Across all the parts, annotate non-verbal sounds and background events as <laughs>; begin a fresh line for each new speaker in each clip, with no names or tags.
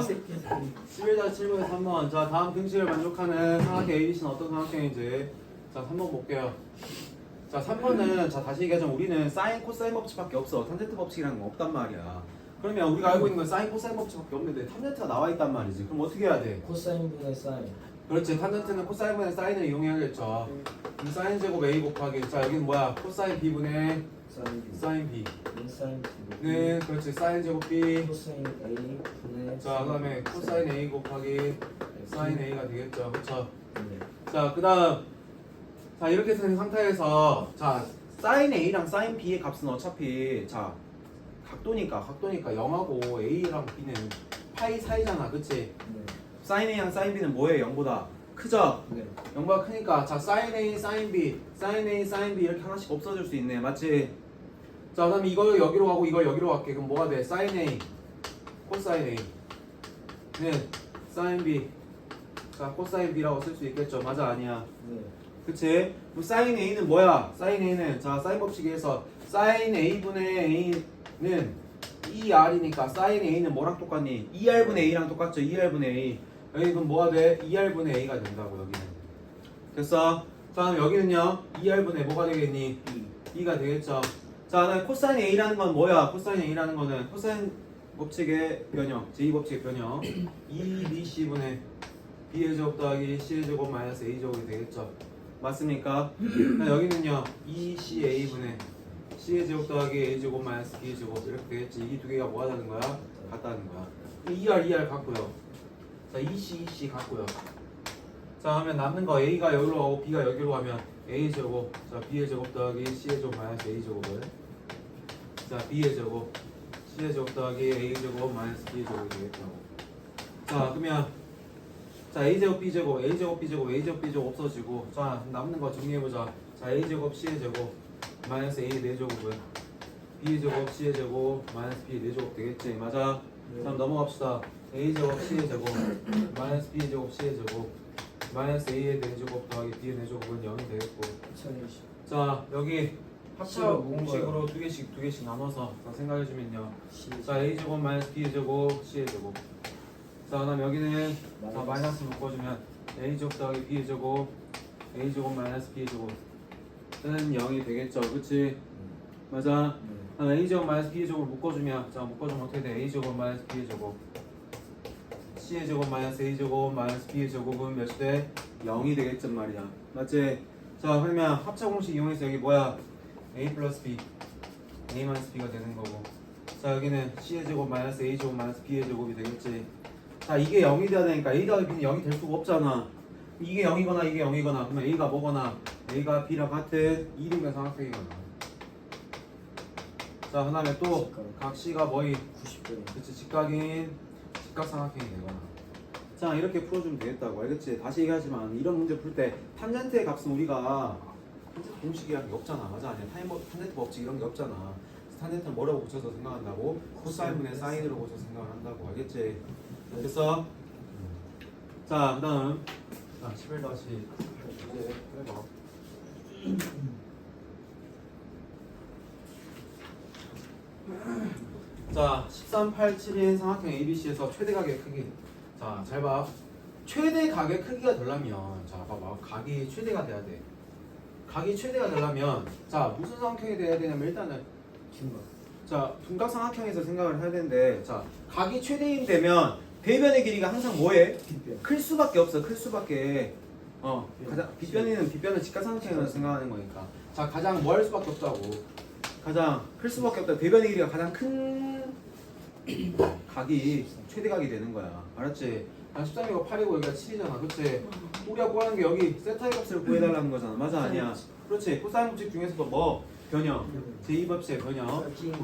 자 11-7번에 3번. 자 다음 등식을 만족하는 삼각형 ABC는 어떤 삼각형인지. 자 3번 볼게요. 자 3번은 자 다시 얘기하자면 우리는 사인 코사인 법칙밖에 없어. 탄젠트 법칙이라는 건 없단 말이야. 그러면 우리가 알고 있는 건 사인 코사인 법칙밖에 없는데 탄젠트가 나와 있단 말이지. 그럼 어떻게 해야 돼?
코사인분의 사인.
그렇지. 탄젠트는 코사인분의 사인을 이용해야겠죠. 그럼 사인 제곱 A 곱하기 자 여기는 뭐야? 코사인 B분의
사인 B
사인 B
인사인 B
네 그렇지 사인 제곱 B
코사인 A 분의
자 그다음에 코사인 A 곱하기 사인 A가 되겠죠 그렇죠
네.
자, 그 다음. 자, 이렇게 된 상태에서, 자, 사인 A랑 사인 B의 값은 어차피, 자, 각도니까, 각도니까 0하고 A랑 B는 파이 사이잖아. 그치?
네.
사인 A랑 사인 B는 뭐예요? 0보다 크죠?
네.
0보다 크니까, 자, 사인 A, 사인 B, 사인 A, 사인 B 이렇게 하나씩 없어질 수 있네. 맞지? 자, 그 다음에 이걸 여기로 가고 이걸 여기로 갈게. 그럼 뭐가 돼? 사인 A, 코사인 A. 는 사인 B. 자, 코사인 B라고 쓸 수 있겠죠? 맞아, 아니야?
네.
그치? 그럼 사인 A는 뭐야? 사인 A는 자 사인 법칙에서 사인 A분의 A는 2R이니까 사인 A는 뭐랑 똑같니? 2R분의 A랑 똑같죠? 2R분의 A 여기 그럼 뭐가 돼? 2R분의 A가 된다고 여기는 됐어? 자 그럼 여기는요 2R분의 뭐가 되겠니? 2가 되겠죠 자 그다음에 코사인 A라는 건 뭐야? 코사인 A라는 거는 코사인 법칙의 변형 제2법칙의 변형 <clears throat> 2BC분의 B의 제곱 더하기 C의 제곱 마이너스 A 제곱이 되겠죠 맞습니까? 자, 여기는요 2CA분의 C의 제곱 더하기 A 제곱 마이너스 B의 제곱 이렇게 되겠지 이 두 개가 뭐 하자는 거야? 같다는 거야 2R 2R 같고요 자 2C 2C 같고요 자 하면 남는 거 A가 여기로 가고 B가 여기로 가면 A 제곱 자 B의 제곱 더하기 C의 제곱 마이너스 A 제곱을 자 B의 제곱 C의 제곱 더하기 A 제곱 마이너스 B의 제곱이 되겠다고 자 그러면 자 a 제곱 b 제곱 a 제곱 b 제곱 a 제곱 b 제곱 없어지고 자 남는 거 정리해 보자. 자 a 제곱 c의 제곱 마이너스 a 네 제곱은 b 제곱 c의 제곱 마이너스 b 네 제곱 되겠지 맞아. 다음 넘어갑시다. a 제곱 c의 제곱 마이너스 b 제곱 c의 제곱 마이너스 a의 네 제곱 더하기 b의 네 제곱은 0이 되겠고.
2020
자 여기 합차
모은
공식으로 두 개씩 두 개씩 나눠서 자, 생각해 주면요. 시자 a 제곱 마이너스 b 제곱 c의 제곱. 자 그다음 여기는 자 마이너스. 묶어주면 a 제곱 더하기 b 제곱 a 제곱 마이너스 b 제곱. 은 0이 되겠죠. 그치? 맞아?
네.
그다음 a 제곱 마이너스 b 제곱을 묶어주면 자 묶어주면 어떻게 돼? A 제곱 마이너스 b 제곱 c의 제곱 마이너스 a 제곱 마이너스 b의 제곱은 몇이 돼? 0이 되겠단 말이야 맞지? 자 그러면 합차 공식 이용해서 여기 뭐야? A 플러스 b. A 마이너스 b가 되는 거고. 자 여기는 c의 제곱 마이너스 a 제곱 마이너스 b의 제곱이 되겠지. 자 이게 0이 돼야 되니까 a 더하기 b는 0이 될 수가 없잖아. 이게 0이거나 이게 0이거나 그러면 a가 뭐거나? A가 b랑 같은 이름의 삼각형이거나. 자 그 다음에 또각 c가 뭐이
90도
그치 직각인 직각삼각형이 되거나. 자 이렇게 풀어주면 되겠다고. 알겠지? 다시 얘기하지만 이런 문제 풀 때 탄젠트의 값은 우리가 탄젠트 공식이라는 게 없잖아. 맞아? 아니야? 타임 탄젠트 법칙 이런 게 없잖아. 탄젠트는 뭐라고 고쳐서 생각한다고? 코사인분의 사인으로 고쳐서 생각을 한다고. 알겠지? 됐어? 자 그다음. 자 11 다시 이제 해봐 자, 13, 8, 7인 삼각형 ABC에서 최대 각의 크기. 자, 잘 봐. 최대 각의 크기가 되려면, 자, 봐봐. 각이 최대가 돼야 돼. 각이 최대가 되려면, 자, 무슨 삼각형이 돼야 되냐면, 일단은,
중각
자, 둔각 삼각형에서 생각을 해야 되는데, 자, 각이 최대인 되면, 대변의 길이가 항상 뭐해?
빗변
클 수밖에 없어. 클 수밖에. 어, 가장 빗변이는 빗변은 직각삼각형으로 생각하는 거니까. 자, 가장 뭐 할 수밖에 없다고. 가장 클 수밖에 없다. 대변의 길이가 가장 큰 각이 최대 각이 되는 거야. 알았지? 아, 13이고 8이고 여기가 7이잖아. 그렇지? 우리가 구하는 게 여기 세타의 값을 구해달라는 거잖아. 맞아 아니야? 그렇지. 코사인 법칙 중에서도 뭐 변형. 제2법칙의 변형.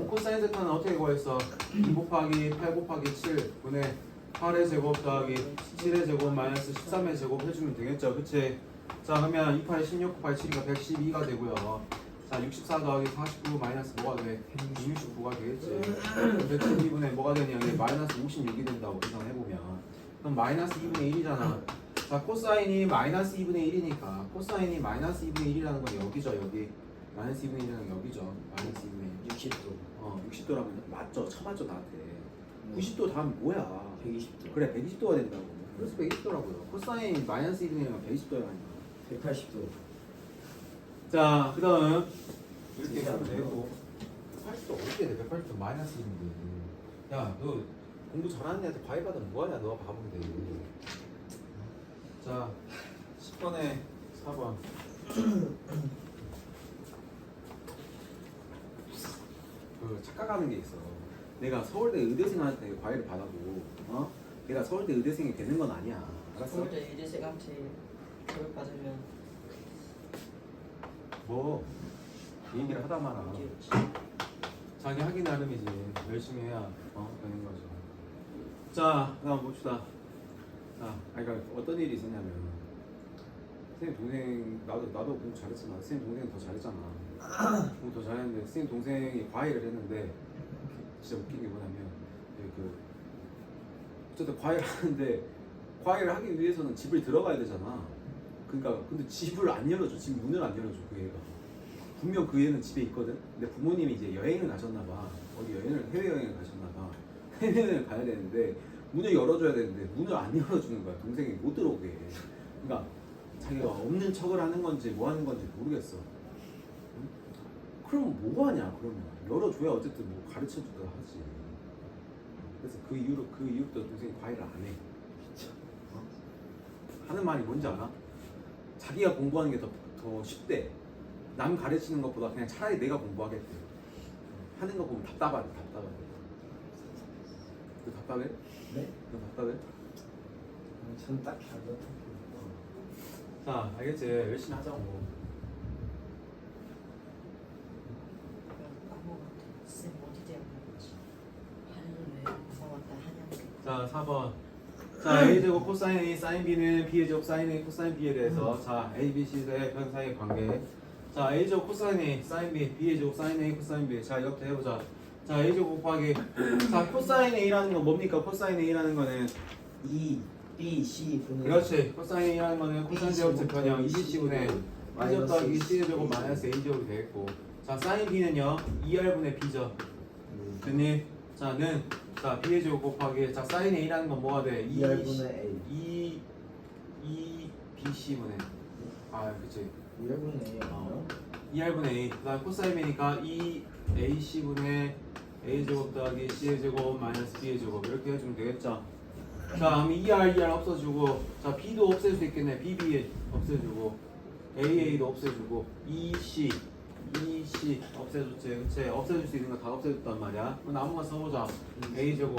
코사인 세타는 어떻게 구했어? 2 곱하기 8 곱하기 7 분의 8의 제곱 더하기 7의 제곱 마이너스 13의 제곱 해주면 되겠죠. 그치? 자 그러면 2 8에 16 곱하기 7이니까 112가 되고요. 자 64 더하기 49 마이너스 뭐가 돼? 169가 되겠지. 112분의 뭐가 되냐? 여기 마이너스 56이 된다고 계산해보면. 그럼 마이너스 2분의 1이잖아. 자 코사인이 마이너스 2분의 1이니까 코사인이 마이너스 2분의 1이라는 건 여기죠 여기. 마이너스 2분의 1이라는 건 여기죠. 마이너스 2분의 1.
60도
어 60도라면 맞죠? 쳐맞죠 나한테. 90도 다음 뭐야?
120도.
그래 120도가 된다고 그래서 120도라고요 코사인 마이너스 1이면 120도야 하니까
180도.
자 그 다음. 이렇게
진짜
하면
안
되고. 180도 어떻게 돼 180도 마이너스 1인데 야너 공부 잘하는 애한테 과외 받으면 뭐하냐? 너가 바본데 자 10번에 4번. <clears throat> 그 착각하는 게 있어. 내가 서울대 의대생한테 과외를 받아도 어? 내가 서울대 의대생이 되는 건 아니야. 알았어?
서울대 의대생한테 교육 받으
면뭐 얘기를 하다 마라
이게
자기 하기 나름이지 열심히 해야 어 되는 거죠. 자 그다음 봅시다. 자 아니 그러니까 어떤 일이 있었냐면 선생님 동생 나도 나도 공부 잘했지만 선생님 동생이 더 잘했잖아. 공부 더 잘했는데 선생님 동생이 과외를 했는데 진짜 웃긴 게 뭐냐면 그 어쨌든 과외를 하는데 과외를 하기 위해서는 집을 들어가야 되잖아 그러니까 근데 집을 안 열어줘 집 문을 안 열어줘 그 애가 분명 그 애는 집에 있거든. 근데 부모님이 이제 여행을 가셨나 봐. 어디 여행을 해외 여행을 가셨나 봐. <laughs> 해외 여행을 가야 되는데 문을 열어줘야 되는데 문을 안 열어주는 거야. 동생이 못 들어오게. 해. 그러니까 자기가 없는 척을 하는 건지 뭐 하는 건지 모르겠어. 응? 그럼 뭐 하냐? 그러면 열어줘야 어쨌든 뭐 가르쳐 주다 하지. 그래서 그 이후로 그 이후부터 동생이 과외를 안 해. <laughs> 어? 하는 말이 뭔지 알아? 자기가 공부하는 게 더 더 쉽대. 남 가르치는 것보다 그냥 차라리 내가 공부하겠대. 하는 거 보면 답답하대, 답답하대. 너 답답해?
네?
너 답답해?
전 딱히 안 답답해요.
자, 알겠지? 열심히 하자고.
까먹었다 쌤 어디 대학 나왔지 한일왜 무서웠다 한양
자, 4번. 자, A 제곱 코사인 A 사인 B는 B의 제곱 사인 A 코사인 B에 대해서 자, A, B, C의 편 사이의 관계. 자, A 제곱 코사인 A 사인 B, B의 제곱 사인 A 코사인 B. 자, 이렇게 해보자. 자, A 제곱 곱하기 자, 코사인 A라는 건 뭡니까? 코사인 A라는 거는
2, B, C 분의
그렇지. 코사인 A라는 거는 코사인 제곱 제편형 2BC분의 1제곱 더하기 C의 제곱 마이너스 A 제곱이 되겠고 자, 사인 B는요 2R분의 B죠.
음,
됐니? 자, 는 자, B의 제곱 곱하기 자, 사인 A라는 건 뭐가 돼?
2R분의 A
2 2 BC분의 아, 그치.
2R분의 A
어. 2R분의 A. 그다음 코사인 B니까 2 AC분의 A 제곱 더하기 C의 제곱 마이너스 B의 제곱 이렇게 해주면 되겠죠. 자, 그럼 2R, 2R 없어주고 자, B도 없앨 수 있겠네. BB 없애주고 AA도 없애주고 EC EC 없애줬지. 그치? 없애줄 수 있는 거 다 없애줬단 말이야. 그럼 거 써보자. A 제곱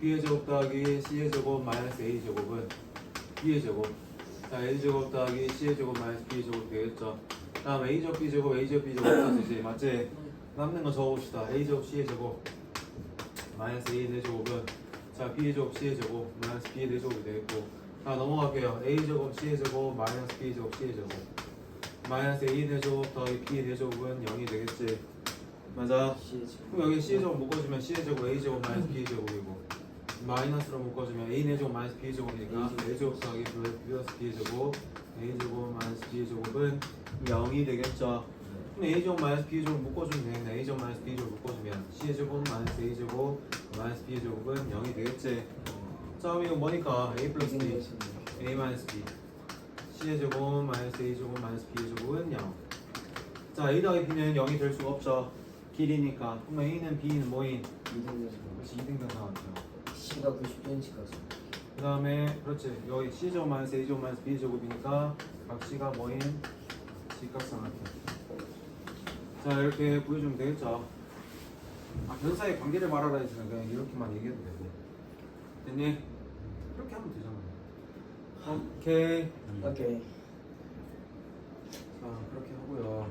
B의 제곱 더하기 C의 제곱 마이너스 A 제곱은 B의 제곱 자 A 제곱 더하기 C의 제곱 마이너스 B의 제곱 되겠죠 다음 A 제곱 B 제곱 A 제곱 B 제곱 없어지지 맞지? 남는 거 적어봅시다 A 제곱 C의 제곱 마이너스 A 네 제곱은 자 B의 제곱 C의 제곱 마이너스 B의 네 제곱이 되겠고 자 넘어갈게요 A 제곱 C의 제곱 마이너스 B 제곱 C의 제곱 마이너스 A 네 제곱 더하기 B 네 제곱은 0이 되겠지. 맞아.
제곱.
그럼 여기 C의 제곱 묶어주면 C의 제곱 A 제곱 마이너스 B의 제곱이고 마이너스로 묶어주면 A 4제곱 마이너스 B 제곱이니까 A 제곱. 더하기 B 플러스 B의 제곱 A 제곱 마이너스 B의 제곱은 0이 되겠죠? 그럼 A 제곱 마이너스 B 제곱 묶어주면 되겠네. A 제곱 마이너스 B 제곱 묶어주면 C의 제곱 마이너스 A 제곱 마이너스 B의 제곱은 0이 되겠지. 자 그럼 이거 뭐니까? A 플러스 B. A 마이너스 B C의 제곱 마이너스 A 제곱 마이너스 B의 제곱은 0 자 A 더하기 B는 0이 될 수가 없죠. 길이니까. 그럼 A는 B는 뭐인?
2등분
그렇지 2등변 나왔죠.
C가 90cm까지
그 다음에 그렇지. 여기 C 제곱 마이너스 A 제곱 마이너스 B 제곱이니까 각 C가 뭐인? 직각삼각형 자 이렇게 보여주면 되겠죠. 아 변사의 관계를 말하라 했으면 그냥 이렇게만 얘기해도 되고 됐니? 이렇게 하면 되잖아 오케이.
오케이.
자 그렇게 하고요